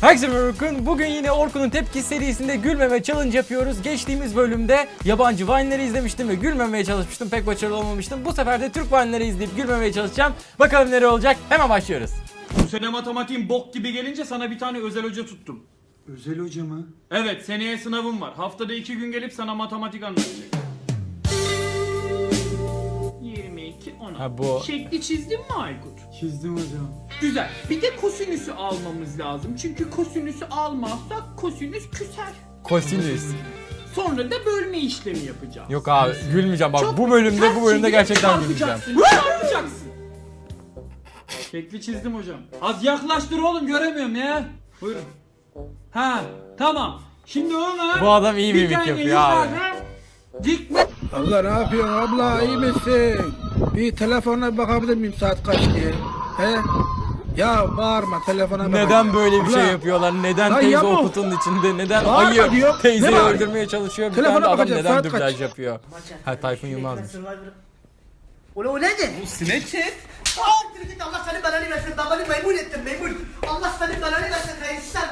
Herkese merhaba Orkun. Bugün yine Orkun'un Tepki serisinde gülmeme challenge yapıyoruz. Geçtiğimiz bölümde yabancı Vine'leri izlemiştim ve gülmemeye çalışmıştım. Pek başarılı olmamıştım. Bu sefer de Türk Vine'ları izleyip gülmemeye çalışacağım. Bakalım nereye olacak. Hemen başlıyoruz. Bu sene matematiğin bok gibi gelince sana bir tane özel hoca tuttum. Özel hoca mı? Evet seneye sınavım var. Haftada iki gün gelip sana matematik anlatacak. 22, 16. Ha, bu- Şekli çizdin mi Aykut? Çizdim hocam. Güzel. Bir de kosinüsü almamız lazım. Çünkü kosinüsü almazsak kosinüs küser. Kosinüs. Sonra da bölme işlemi yapacağız. Yok abi gülmeyeceğim. Bak Çok bu bölümde bu bölümde gerçekten gülmeyeceğim. çarpacaksın. Şekli çizdim hocam. Az yaklaştır oğlum göremiyorum ya. Buyurun. Ha tamam. Şimdi ona Bu adam iyi bir mimik yapıyor abi. Dikme Abla ne yapıyorsun abla iyi misin? Bir telefona bakabilir miyim saat kaç diye? He? Ya bağırma telefona bak. Neden böyle bir şey Abla, yapıyorlar? Neden Lan teyze yamuk. o kutunun içinde? Neden Bağırma ayı diyor. teyzeyi Ne öldürmeye çalışıyor? Bir Telefona tane de adam bakacağız, neden saat dublaj kaç? yapıyor? Ha Tayfun Yılmaz'mış. Ulan o nedir? Snapchat. Aa, git Allah senin belanı versin. Ben beni memnun ettin memnun. Allah senin belanı versin. Lan.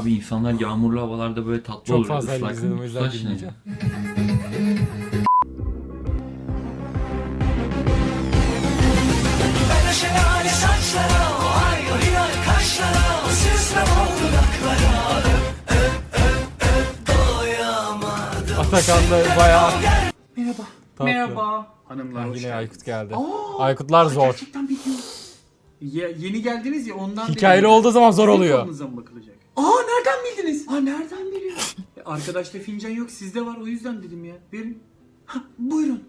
Abi insanlar yağmurlu havalarda böyle tatlı Çok olur. fazla ıslak izledim o yüzden Tutaş ne? bilmeyeceğim. Atakan da bayağı... Merhaba. Tatlı. Merhaba. Hanımlar Ha, hoş Yine. Aykut geldi. Aa, Aykutlar zor. Gerçekten biliyor. Ya, yeni geldiniz ya ondan Hikayeli dedim. olduğu zaman zor Sizin oluyor. konunuza mı bakılacak? Aa nereden bildiniz? Aa nereden biliyor? E, Arkadaşta fincan yok sizde var o yüzden dedim ya. Verin. Hah, buyurun.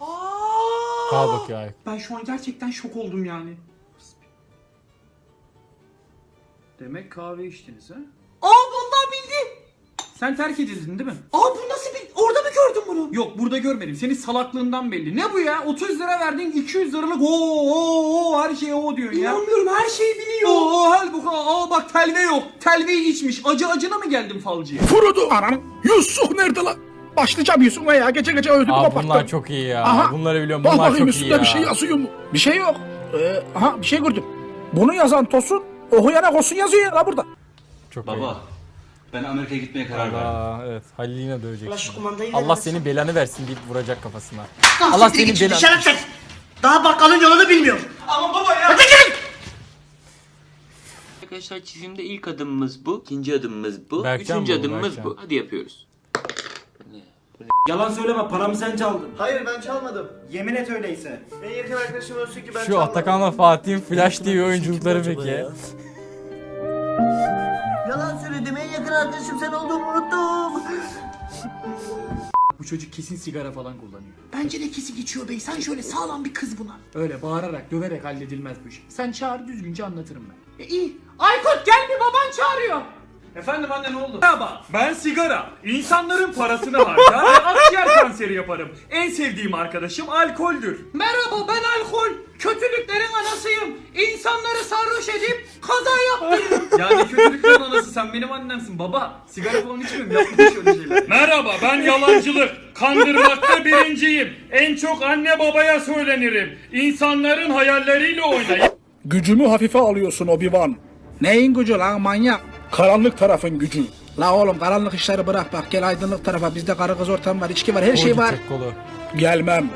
Aa! Kal bakıyor Aykut. Ben şu an gerçekten şok oldum yani. Demek kahve içtiniz ha? Aa. Sen terk edildin değil mi? Aa bu nasıl bir... Orada mı gördün bunu? Yok burada görmedim. Senin salaklığından belli. Ne bu ya? 30 lira verdin 200 liralık o o o her şey o diyorsun ya. İnanmıyorum her şeyi biliyor. Oo halbuki aa bak telve yok. Telveyi içmiş. Acı acına mı geldin falcıya? Kurudu anam. Yusuf nerede lan? Başlayacağım Yusuf'a ya gece gece öldüm Abi koparttım. bunlar çok iyi ya. Aha. Bunları biliyorum. Bak Bunlar bakayım çok iyi üstünde ya. bir şey yazıyor mu? Bir şey yok. Ee, aha bir şey gördüm. Bunu yazan Tosun okuyana Kosun yazıyor ya la burada. Çok iyi. Baba ben Amerika'ya gitmeye karar verdim. Aa, evet. Halil yine dövecek. Allah şu kumandayı Allah ver. senin belanı versin deyip vuracak kafasına. Ah, Allah siktir senin git, belanı- Şerefsiz. Daha bakkalın yolunu bilmiyor. Ama baba ya. Arkadaşlar çizimde ilk adımımız bu, ikinci adımımız bu, Berkcan üçüncü bu, adımımız Berkcan. bu. Hadi yapıyoruz. Yalan söyleme paramı sen çaldın. Hayır ben çalmadım. Yemin et öyleyse. En yakın arkadaşım ölsün ki ben Şu Atakan'la Fatih'in Flash TV oyunculukları peki. Söyledim en yakın arkadaşım sen olduğumu unuttum. Bu çocuk kesin sigara falan kullanıyor. Bence de kesin geçiyor bey. Sen şöyle sağlam bir kız buna. Öyle bağırarak, döverek halledilmez bu iş. Sen çağır düzgünce anlatırım ben. E iyi. Aykut gel bir baban çağırıyor. Efendim anne ne oldu? Merhaba ben sigara. İnsanların parasını harcar ve akciğer kanseri yaparım. En sevdiğim arkadaşım alkoldür. Merhaba ben alkol. Kötülüklerin anasıyım. İnsanları sarhoş edip kaza yaptırırım. yani kötülüklerin anası sen benim annemsin baba. Sigara falan içmiyorum yapma şöyle şeyler. Merhaba ben yalancılık. Kandırmakta birinciyim. En çok anne babaya söylenirim. İnsanların hayalleriyle oynayın. Gücümü hafife alıyorsun Obi-Wan. Neyin gücü lan manyak? Karanlık tarafın gücü. La oğlum karanlık işleri bırak bak gel aydınlık tarafa bizde karı kız ortam var içki var her şey var. Kolu. Gelmem.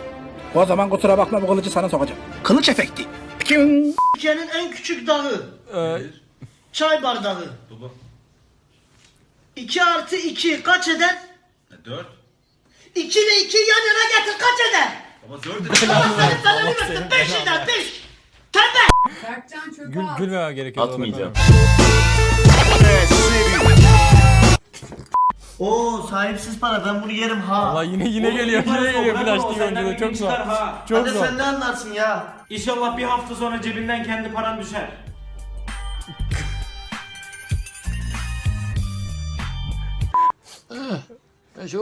O zaman kusura bakma bu kılıcı sana sokacağım. Kılıç efekti. Pikin. Türkiye'nin en küçük dağı. Ee, Çay bardağı. 2 artı 2 kaç eder? 4. 2 ile 2 yan yana getir kaç eder? Ama 4 Allah senin belanı versin. 5 eder 5. Tembel. gül, gülmeme gerekiyor. Atmayacağım. Oo sahipsiz para ben bunu yerim ha. Allah yine yine geliyor. Yine geliyor Flash TV oyunculuğu çok zor. Çok Hadi zor. sen ne anlarsın ya? İnşallah bir hafta sonra cebinden kendi paran düşer.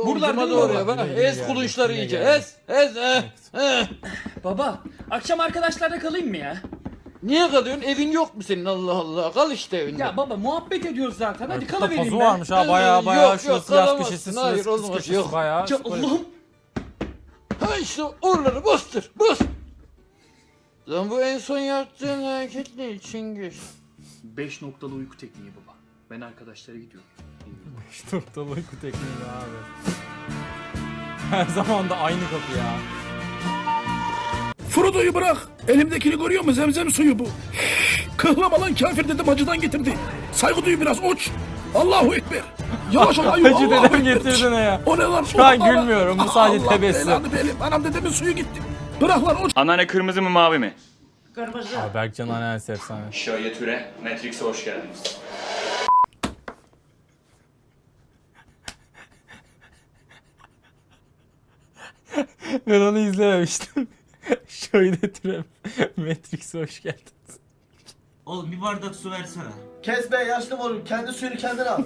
Buralarda doğru ya bak. Ez kulunçları iyice. Ez. Ez. eh, eh. Baba akşam arkadaşlarla kalayım mı ya? Niye kalıyorsun? Evin yok mu senin Allah Allah? Kal işte evinde. Ya baba muhabbet ediyoruz zaten. Hadi Burada kalıvereyim ben. varmış ha baya baya Yok, şurası yok, yaz kalamazsın. köşesi Hayır, kız olmaz, köşesi yok. baya. Ya Allah'ım. Ha işte oraları bastır. Bas. Lan bu en son yaptığın hareket ne musun? 5 noktalı uyku tekniği baba. Ben arkadaşlara gidiyorum. İşte noktalı uyku tekniği abi. Her zaman da aynı kapı ya. Frodo'yu bırak. Elimdekini görüyor musun? Zemzem suyu bu. Kıhlama lan kafir dedim acıdan getirdi. Saygı duy biraz uç. Allahu Ekber. Yavaş ol ayol. Hacı Allahu dedem Ekber. getirdi ne ya? O ne lan? Şu an Allah- gülmüyorum, bu sadece Allah tebessüm. belanı benim. Anam dedemin suyu gitti. Bırak lan uç. Anneanne kırmızı mı mavi mi? Abi Berkcan anneannesi efsane. Şöyle türe. Matrix'e hoş geldiniz. Ben onu izlememiştim. Şöyle türem. Matrix'e hoş geldiniz. Oğlum bir bardak su versene. Kes be yaşlı moruk. Kendi suyunu kendin al.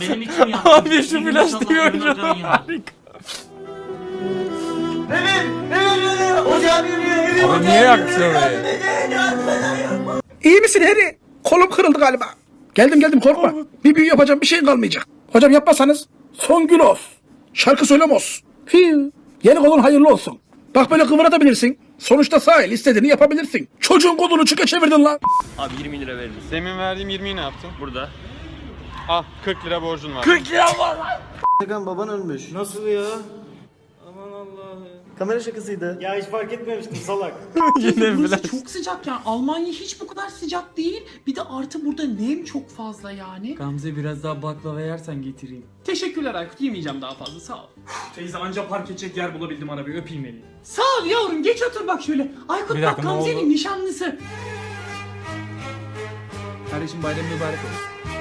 Benim için yaptın. Abi şu plastik oyuncu harika. Evim! Evim yanıyor! Ocağım yanıyor! Evim Abi niye yaktın orayı? İyi misin Harry? Kolum kırıldı galiba. Geldim geldim korkma. Bir büyü yapacağım bir şeyin kalmayacak. Hocam yapmasanız son gün olsun. Şarkı söylemos. Fiu. Yeni kolun hayırlı olsun. Bak böyle kıvırabilirsin. Sonuçta sağ el istediğini yapabilirsin. Çocuğun kolunu çıka çevirdin lan. Abi 20 lira verir misin? Demin verdiğim 20'yi ne yaptın? Burada. Ah 40 lira borcun var. Hakan baban ölmüş. Nasıl ya? Kamera şakasıydı. Ya hiç fark etmemiştim salak. Yine Burası çok sıcak yani. Almanya hiç bu kadar sıcak değil. Bir de artı burada nem çok fazla yani. Gamze biraz daha baklava yersen getireyim. Teşekkürler Aykut. Yemeyeceğim daha fazla. Sağ ol. Teyze anca park edecek yer bulabildim ara bir öpeyim beni. Sağ ol yavrum. Geç otur bak şöyle. Aykut Bir bak dakika, ne oldu? Gamze'nin nişanlısı. Kardeşim bayram mübarek olsun.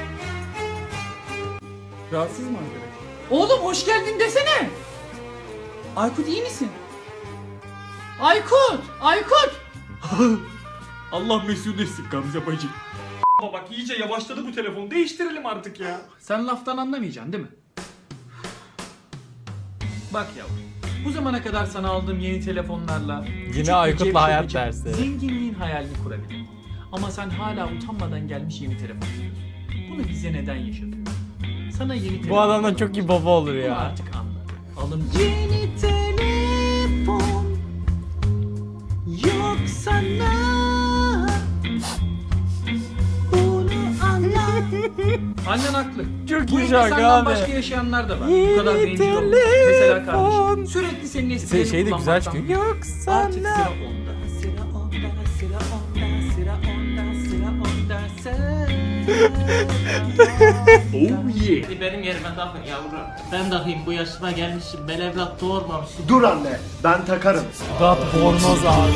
Rahatsız mı arkadaş? Oğlum hoş geldin desene. Aykut iyi misin? Aykut! Aykut! Allah mesut etsin Gamze bacı. Ama bak iyice yavaşladı bu telefon. Değiştirelim artık ya. Sen laftan anlamayacaksın değil mi? Bak yavrum. Bu zamana kadar sana aldığım yeni telefonlarla küçük bir Aykut'la cep hayat dersi. Zenginliğin hayalini kurabilirim. Ama sen hala utanmadan gelmiş yeni telefon istiyorsun. Bunu bize neden yaşatıyorsun? Sana yeni telefon Bu adamdan çok iyi baba olur Bunu ya. artık anladım. Alın yeni telefon yok sana bunu anla. Annen haklı. Çok Bu iyi şarkı abi. başka yaşayanlar da var. Yeni Bu kadar bencil olma. Mesela kardeşim. Sürekli senin Şey, eskilerini şey de güzel kullanmaktan çıkıyor. Yok Artık sana. sıra onda. Oh yeah. Benim yerime takın yavrum. Ben takayım bu yaşıma gelmişim. Ben evlat doğurmamışım. Dur anne. Ben takarım. Dat bornoz abi.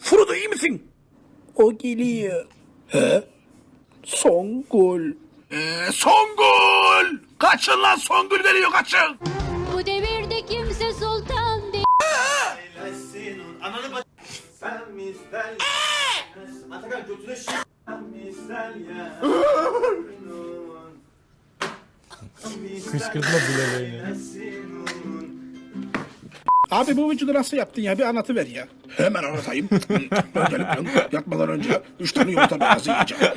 Frodo iyi misin? O geliyor. He? Son gol. Ee, son gol. Kaçın lan son gol veriyor kaçın. Bu devirde kimse sultan değil. Sen misal Atakan götüne şi... Sen misal ya Kışkırtma bile beni. Abi bu vücudu nasıl yaptın ya bir anlatıver ya. Hemen anlatayım. Öncelikle yatmadan önce üç tane yumurta beyazı yiyeceğim.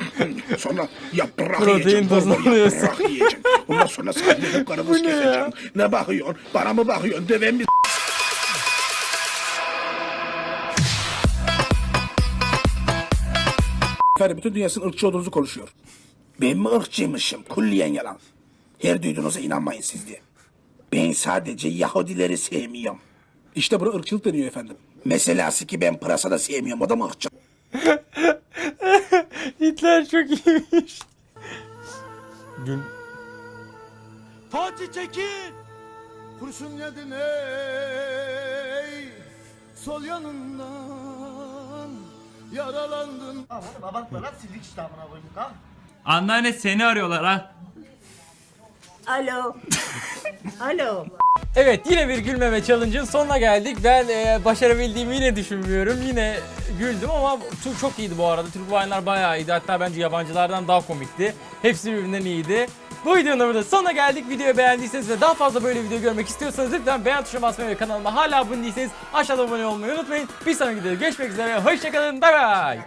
Sonra yaprak Protein yiyeceğim. alıyorsun. Yaprak yiyeceğim. Ondan sonra sabredip karımız keseceğim. Ne bakıyorsun? Bana mı bakıyorsun? Döven mi? Efendim bütün dünyasının ırkçı olduğunuzu konuşuyor. Ben mi ırkçıymışım? Kulliyen yalan. Her duyduğunuza inanmayın siz de. Ben sadece Yahudileri sevmiyorum. İşte buna ırkçılık deniyor efendim. Meselası ki ben pırasa da sevmiyorum. O da mı ırkçılık? Hitler çok iyiymiş. Gün Fatih Tekin Kurşun yedin ey Sol yanından Yaralandın Aman abartma lan sildik işte amına koyduk ha Anneanne seni arıyorlar ha. Alo. Alo. Evet yine bir gülmeme challenge'ın sonuna geldik. Ben e, başarabildiğimi yine düşünmüyorum. Yine güldüm ama çok, çok iyiydi bu arada. Türk Vine'lar bayağı iyiydi. Hatta bence yabancılardan daha komikti. Hepsi birbirinden iyiydi. Bu videonun da burada sonuna geldik. Videoyu beğendiyseniz ve daha fazla böyle video görmek istiyorsanız lütfen beğen tuşuna basmayı ve kanalıma hala abone değilseniz aşağıda abone olmayı unutmayın. Bir sonraki videoda görüşmek üzere. Hoşçakalın. Bay bay.